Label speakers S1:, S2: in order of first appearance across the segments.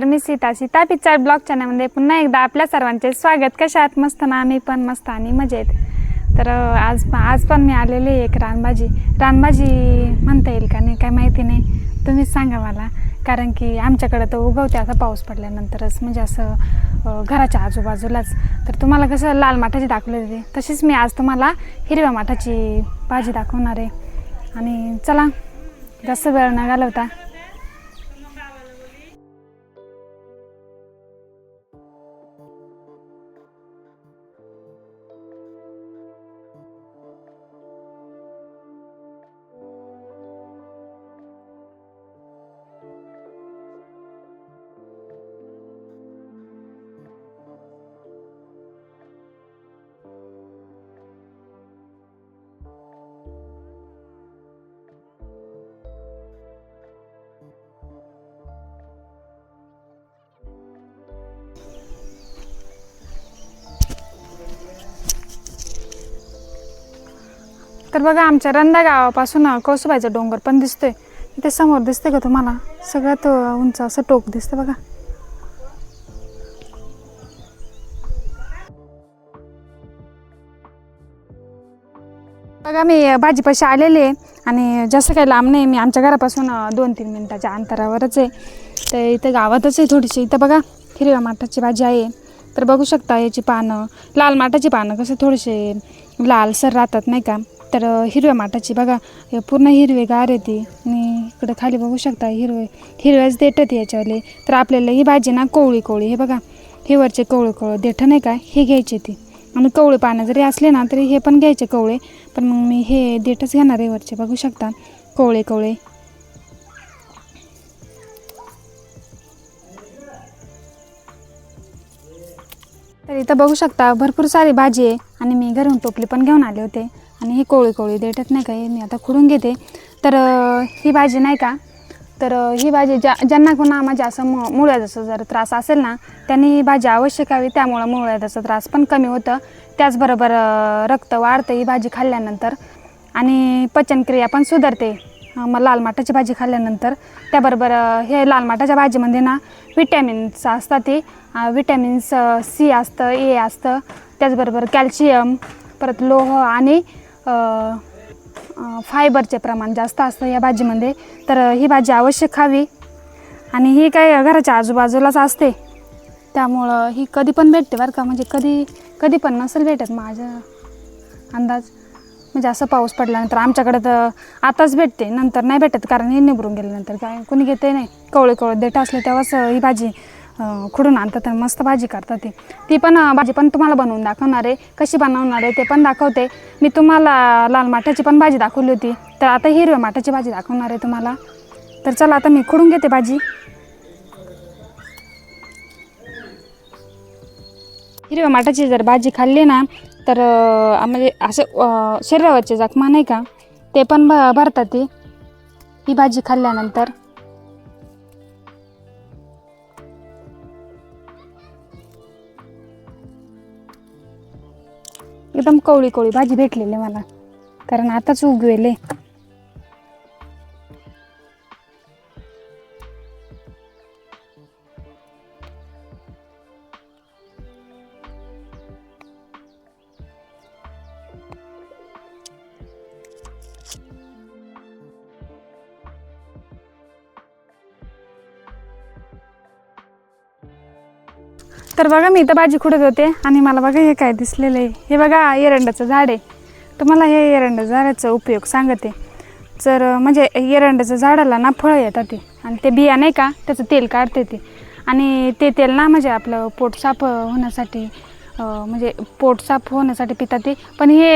S1: नमस्कार मी Sita. Sita picture blog चॅनलमध्ये पुन्हा एकदा आपल्या सर्वांचे स्वागत. कशा आहात? मस्त ना? मी पण मस्त आणि मजेत. तर आज आज पण मी आलेली आहे एक रानबाजी रानबाजी म्हणता येईल का नाही? काय माहिती नाही. तुम्हीच सांगा मला. कारण की आमच्याकडं तर उगवते आता पाऊस पडल्यानंतरच. म्हणजे असं घराच्या आजूबाजूलाच. तर तुम्हाला कसं लाल माठाची दाखवली होती. तशीच मी आज तुम्हाला हिरव्या माठाची भाजी दाखवणार आहे. आणि चला जास्त वेळ न घालवता तर बघा आमच्या रंदा गावापासून कौसुबाईचा डोंगर पण दिसतोय. इथे समोर दिसते का तुम्हाला? सगळ्यात उंच असं टोक दिसतं बघा. बघा मी भाजीपाशी आलेले आहे आणि जास्त काही लांब नाही. मी आमच्या घरापासून दोन तीन मिनटाच्या अंतरावरच आहे. तर इथं गावातच आहे थोडीशी. इथं बघा हिरव्या माठाची भाजी आहे. तर बघू शकता याची पानं लाल माठाची पानं कसं थोडेसे लालसर राहतात नाही का? तर हिरव्या माठाची बघा पूर्ण हिरवेगार आहे ती. आणि इकडं खाली बघू शकता हिरवे हिरव्याच देठत याच्यावाले. तर आपल्याला ही भाजी ना कोवळी कोवळी हे बघा. हे वरचे कोवळे कोवळं देठं नाही का? हे घ्यायचे ती. आणि कवळे पानं जरी असले ना तरी हे पण घ्यायचे कवळे. पण मग मी हे देठच घेणार आहे वरचे बघू शकता. कोवळे कोवळे. तर इथं बघू शकता भरपूर सारी भाजी आहे. आणि मी घरून टोपली पण घेऊन आले होते. आणि ही कोळी कोळी देठत नाही का हे मी आता खुडून घेते. तर ही भाजी नाही का तर ही भाजी ज्या ज्यांना कोणा म्हणजे असं मु मुळव्याचा जर त्रास असेल ना त्यांनी ही भाजी आवश्यक हवी त्यामुळं मुळव्याचा त्रास पण कमी होतं. त्याचबरोबर रक्त वाढतं ही भाजी खाल्ल्यानंतर. आणि पचनक्रिया पण सुधारते. मग लाल माठाची भाजी खाल्ल्यानंतर. त्याबरोबर हे लाल माठाच्या भाजीमध्ये ना विटॅमिन्स असतात ते. विटॅमिन्स सी असतं ए असतं. त्याचबरोबर कॅल्शियम परत लोह आणि फायबरचे प्रमाण जास्त असतं या भाजीमध्ये. तर ही भाजी अवश्य खावी आणि ही काय घराच्या आजूबाजूलाच असते. त्यामुळं ही कधी पण भेटते बरं का. म्हणजे कधी कधी पण नसेल भेटत माझा अंदाज. म्हणजे असं पाऊस पडल्यानंतर आमच्याकडे तर आताच भेटते. नंतर नाही भेटत कारण हे निभरून गेल्यानंतर काय कोणी घेते नाही. कवळे कवळे देठ असले तेव्हाच ही भाजी खुडून आणतात मस्त भाजी करतात ती. ती पण भाजी पण तुम्हाला बनवून दाखवणार आहे. कशी बनवणार आहे ते पण दाखवते. मी तुम्हाला लाल माठाची पण भाजी दाखवली होती. तर आता हिरव्या माठाची भाजी दाखवणार आहे तुम्हाला. तर चला आता मी खुडून घेते भाजी. हिरव्या माठाची जर भाजी खाल्ली ना तर म्हणजे असं शरीरावरचे जखमा नाही का ते पण भ भरतात ती. ही भाजी खाल्ल्यानंतर. एकदम कवळी कवळी भाजी भेटलेली मला. कारण आताच उगवेले. तर बघा मी इथं भाजी खुडत होते आणि मला बघा हे काय दिसलेलं आहे. हे बघा एरंडाचं झाड आहे. तुम्हाला हे एरंडा झाडाचा उपयोग सांगते. तर म्हणजे एरंडाचं झाडाला ना फळं येतात ते. आणि ते बिया नाही का त्याचं तेल काढते ते. आणि ते तेल ना म्हणजे आपलं पोट साफ होण्यासाठी म्हणजे पोट साफ होण्यासाठी पितात ते. पण हे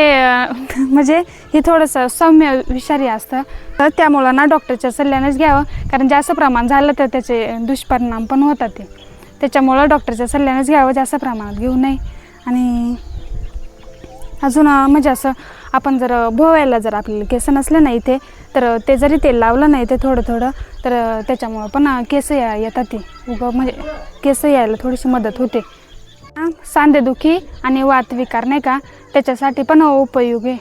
S1: म्हणजे हे थोडंसं सौम्य विषारी असतं. तर त्यामुळं ना डॉक्टरच्या सल्ल्यानेच घ्यावं. कारण जास्त प्रमाण झालं तर त्याचे दुष्परिणाम पण होतात ते. त्याच्यामुळं डॉक्टरच्या सल्ल्यानेच घ्यावं जास्त प्रमाणात घेऊ नये. आणि अजून म्हणजे असं आपण जर भोवायला जर आपल्याला केस नसले ना इथे तर ते जरी तेल लावलं नाही ते थोडं थोडं तर त्याच्यामुळं पण केस या येतात ते. उगं म्हणजे केस यायला थोडीशी मदत होते. हां, सांधेदुखी आणि वातविकार नाही का? त्याच्यासाठी पण उपयोग आहे.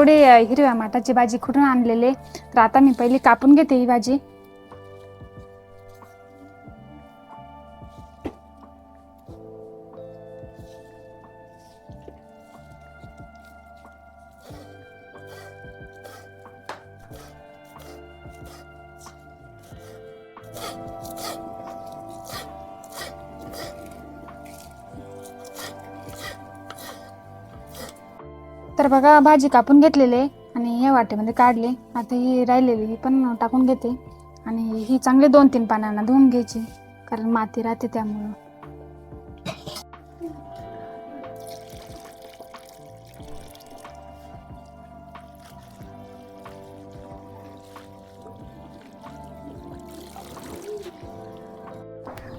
S1: एवढे हिरव्या माठाची भाजी कुठून आणलेले? तर आता मी पहिली कापून घेते ही भाजी. बघा भाजी कापून घेतलेले आणि हे वाटेमध्ये काढले. आता ही राहिलेली ही पण टाकून घेते. आणि ही चांगले दोन तीन पानांना धुवून घ्यायची कारण माती राहते त्यामुळं.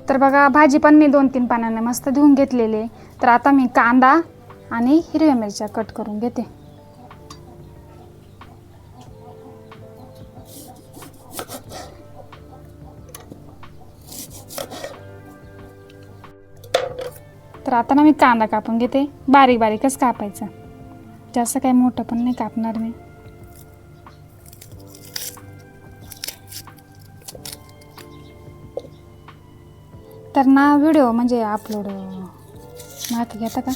S1: तर बघा भाजी पण मी दोन तीन पानांना मस्त धुवून घेतलेले तर आता मी कांदा आणि हिरव्या मिरच्या कट करून घेते. तर आता ना मी कांदा कापून घेते. बारीक बारीकच कापायचं. जास्त काही मोठं पण नाही कापणार मी. तर ना व्हिडिओ म्हणजे अपलोड माहिती घेता का?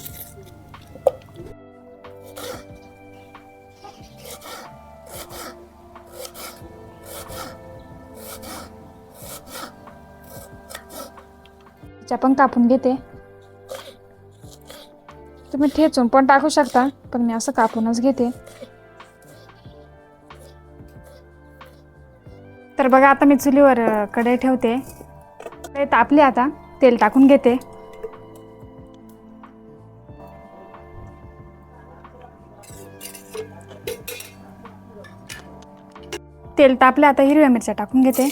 S1: त्या पण कापून घेते. तुम्ही ठेचून पण टाकू शकता पण मी असं कापूनच घेते. तर बघा आता मी चुलीवर कढई ठेवते. कढई तापली आता तेल टाकून घेते. तेल तापले आता हिरव्या मिरच्या टाकून घेते.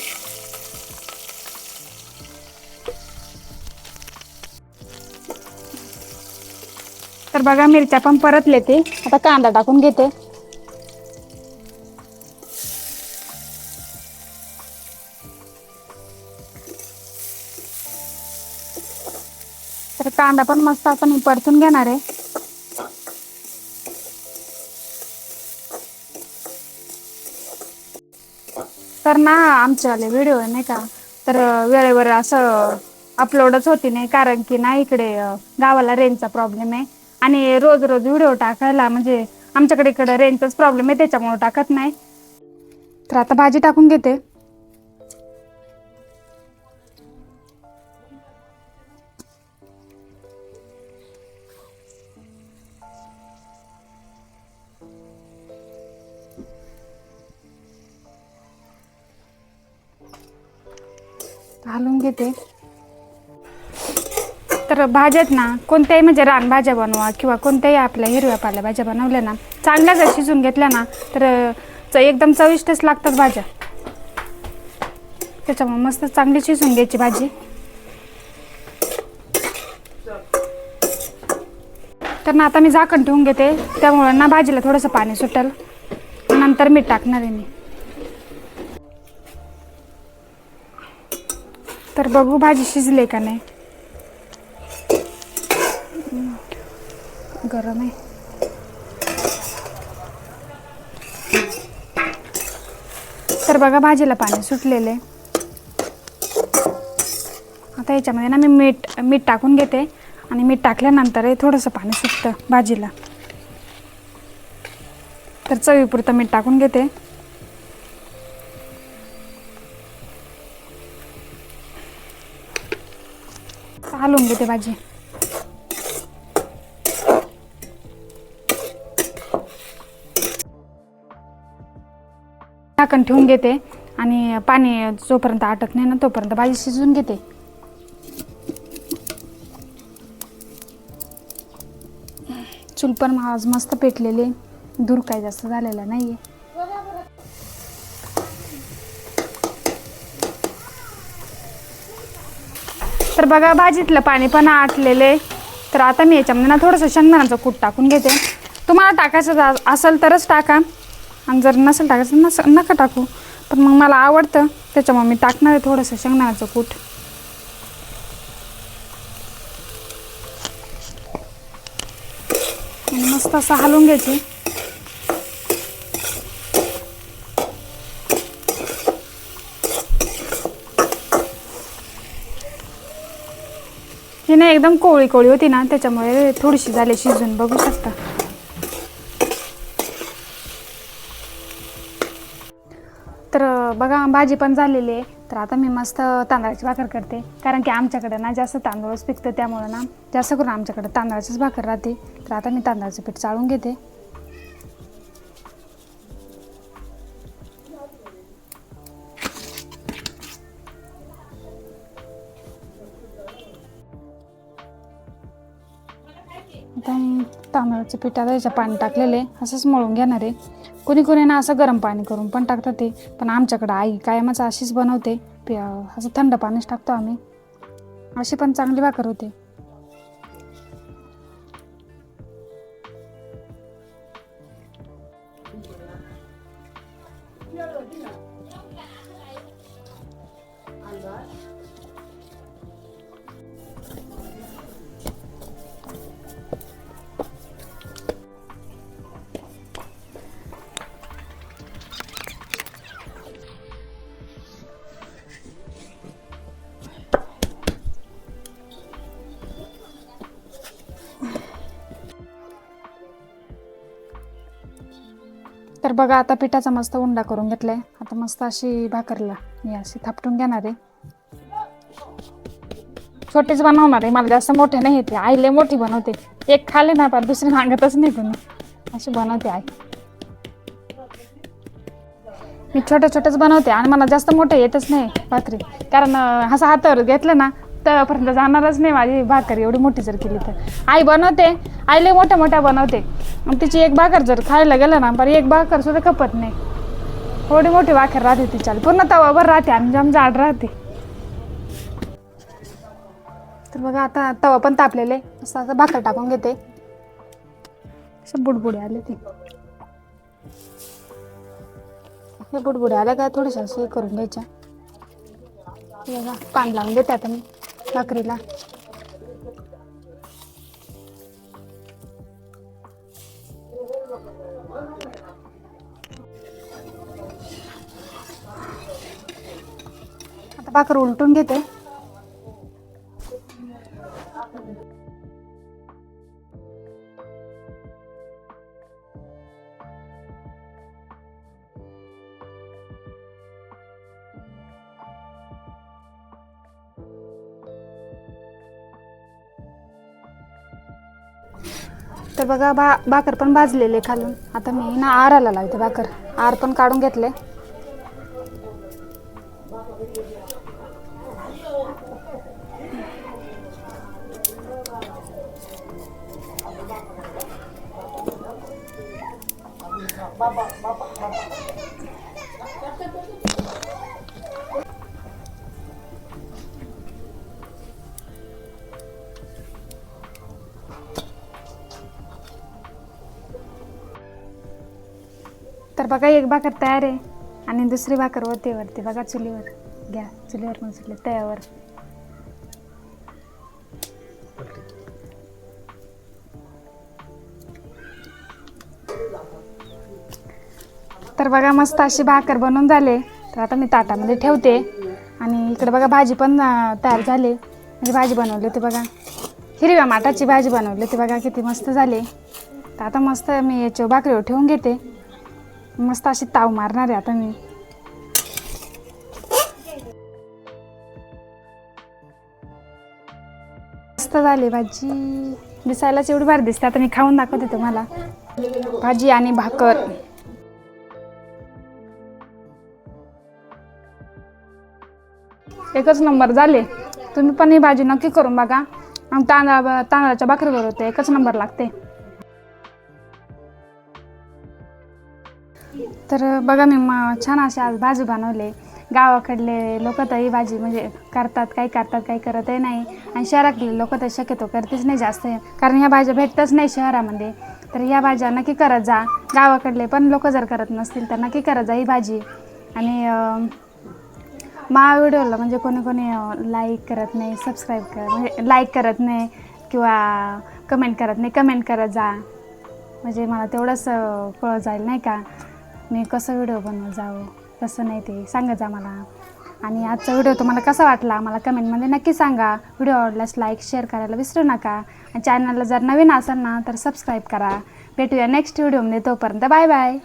S1: बघा मिरच्या पण परतले ते. आता कांदा टाकून घेते. तर कांदा पण मस्त आपण मी परतून घेणार आहे. तर ना आमच्यावाले व्हिडिओ नाही का तर वेळेवर असं अपलोडच होती नाही कारण की ना इकडे गावाला रेंजचा प्रॉब्लेम आहे. आणि रोज रोज व्हिडिओ टाकायला म्हणजे आमच्याकडे इकडे रेंजचाच प्रॉब्लेम आहे त्याच्यामुळे टाकत नाही. तर आता भाजी टाकून घेते. घालून घेते. तर भाज्यात ना कोणत्याही म्हणजे रानभाज्या बनवा किंवा कोणत्याही आपल्या हिरव्या पालेभाज्या बनवल्या ना चांगल्या जर शिजून घेतल्या ना तर च एकदम चविष्टच लागतात भाज्या. त्याच्यामुळे मस्त चांगली शिजून घ्यायची भाजी. तर ना आता मी झाकण ठेवून घेते त्यामुळे ना भाजीला थोडंसं पाणी सुटेल. नंतर मीठ टाकणार आहे मी. तर बघू भाजी शिजले का नाही. गरम आहे तर बघा भाजीला पाणी सुटलेलं आहे. आता याच्यामध्ये ना मी मीठ मीठ टाकून घेते. आणि मीठ टाकल्यानंतर हे थोडंसं पाणी सुटतं भाजीला. तर चवीपुरतं मीठ टाकून घेते. हलवून घेते भाजी. झाकण ठेवून घेते आणि पाणी जोपर्यंत आटत नाही ना तोपर्यंत भाजी शिजवून घेते. चूल पण आज मस्त पेटलेली. दूर काही जास्त झालेला नाहीये. तर बघा भाजीतलं पाणी पण आटलेले. तर आता मी याच्यामध्ये ना थोडंसं शेंगदाण्याचं कूट टाकून घेते. तुम्हाला टाकायचं जा- असेल तरच टाका. आणि जर नसेल टाकायचं नस नका टाकू. पण मग मला आवडतं. त्याच्यामुळे मी टाकणार आहे थोडंसं शेंगदाण्याचं कूट. मस्त असं हलवून घ्यायची. जी नाही एकदम कोळी कोळी होती ना त्याच्यामुळे थोडीशी झाली शिजून. बघू शकता. बघा भाजी पण झालेली आहे. तर आता मी मस्त तांदळाची भाकर करते. कारण की आमच्याकडे ना जास्त तांदूळच पिकतं त्यामुळं ना जास्त करून आमच्याकडे तांदळाचीच भाकर राहते. तर आता मी तांदळाचं पीठ चाळून घेते. तांदळाचं पीठ आता याच्या पाणी टाकलेलं आहे. असंच मळून घेणार आहे. कोणी कोणी ना असं गरम पाणी करून पण टाकतात ते. पण आमच्याकडं आई कायमच अशीच बनवते. पे- असं थंड पाणीच टाकतो आम्ही. अशी पण चांगली भाकर होते. तर बघा आता पिठाचा मस्त उंडा करून घेतलाय. आता मस्त अशी भाकरला मी अशी थापटून घेणार आहे. छोटेच बनवणार आहे. मला जास्त मोठे नाही येते आई लय मोठी बनवते. एक खाले ना पण दुसरी मागतच नाही तुम्ही अशी बनवते आई. मी छोटे छोटेच बनवते आणि मला जास्त मोठे येतच नाही भाकरी. कारण असं हातावर घेतलं ना तेव्हापर्यंत जाणारच नाही माझी भाकर एवढी मोठी जर केली तर. आई बनवते आई लय मोठ्या मोठ्या बनवते. आणि तिची एक भाकर जर खायला गेलं ना बरं एक भाकर सुद्धा खपत नाही. थोडी मोठी भाकर राहते तिच्या पूर्ण तवावर राहते आणि जाम जाड राहते. तर बघा आता तवा पण तापलेले. असं असं भाकर टाकून घेते. असं बुडबुडे आले ते. हे बुडबुडे आल्या का? थोडेसे असं हे करून घ्यायच्या बघा पान लावून देते आता मी. भाकरीला. आता भाकर उलटून घेते. तर बघा भा भाकर पण भाजलेले खालून. आता मी ना आराला लावते भाकर. आर पण काढून घेतले. बघा एक भाकर तयार आहे. आणि दुसरी भाकर वरती वरती. बघा चुलीवर. घ्या. चुलीवर पण चुली तयावर तर बघा मस्त अशी भाकर बनवून झाले. तर आता मी ताटामध्ये ठेवते. आणि इकडे बघा भाजी पण तयार झाली. म्हणजे भाजी बनवली होती बघा. हिरव्या माठाची भाजी बनवली होती बघा किती मस्त झाली. तर आता मस्त मी याच्या भाकरीवर ठेवून घेते. मस्त अशी ताव मारणार आहे आता मी. मस्त झाली भाजी. दिसायलाच एवढी भारी दिसते. आता मी खाऊन दाखवते तुम्हाला. भाजी आणि भाकर. एकच नंबर झाले. तुम्ही पण ही भाजी नक्की करून बघा. तांदळा तांदळाच्या भाकरी होते. एकच नंबर लागते. तर बघा मी म छान असे आज भाजी बनवले. गावाकडले लोक तर ही भाजी म्हणजे करतात काही करतात काही करतही नाही. आणि शहरातले लोक तर शक्यतो करतेच नाही जास्त कारण ह्या भाज्या भेटतच नाही शहरामध्ये. तर ह्या भाज्या नक्की करत जा. गावाकडले पण लोक जर करत नसतील तर नक्की करत जा ही भाजी. आणि मा व्हिडिओला म्हणजे कोणी कोणी लाईक करत नाही सबस्क्राईब कर म्हणजे लाईक करत नाही किंवा कमेंट करत नाही कमेंट करत जा. म्हणजे मला तेवढंच कळत जाईल नाही का? मी कसं व्हिडिओ बनवत जावं? कसं नाही ते. सांगत जा मला. आणि आजचा व्हिडिओ तुम्हाला कसा वाटला? मला कमेंटमध्ये नक्की सांगा. व्हिडिओ आवडल्यास लाईक शेअर करायला विसरू नका. आणि चॅनलला जर नवीन असाल ना तर सबस्क्राईब करा. भेटूया नेक्स्ट व्हिडिओमध्ये तोपर्यंत बाय बाय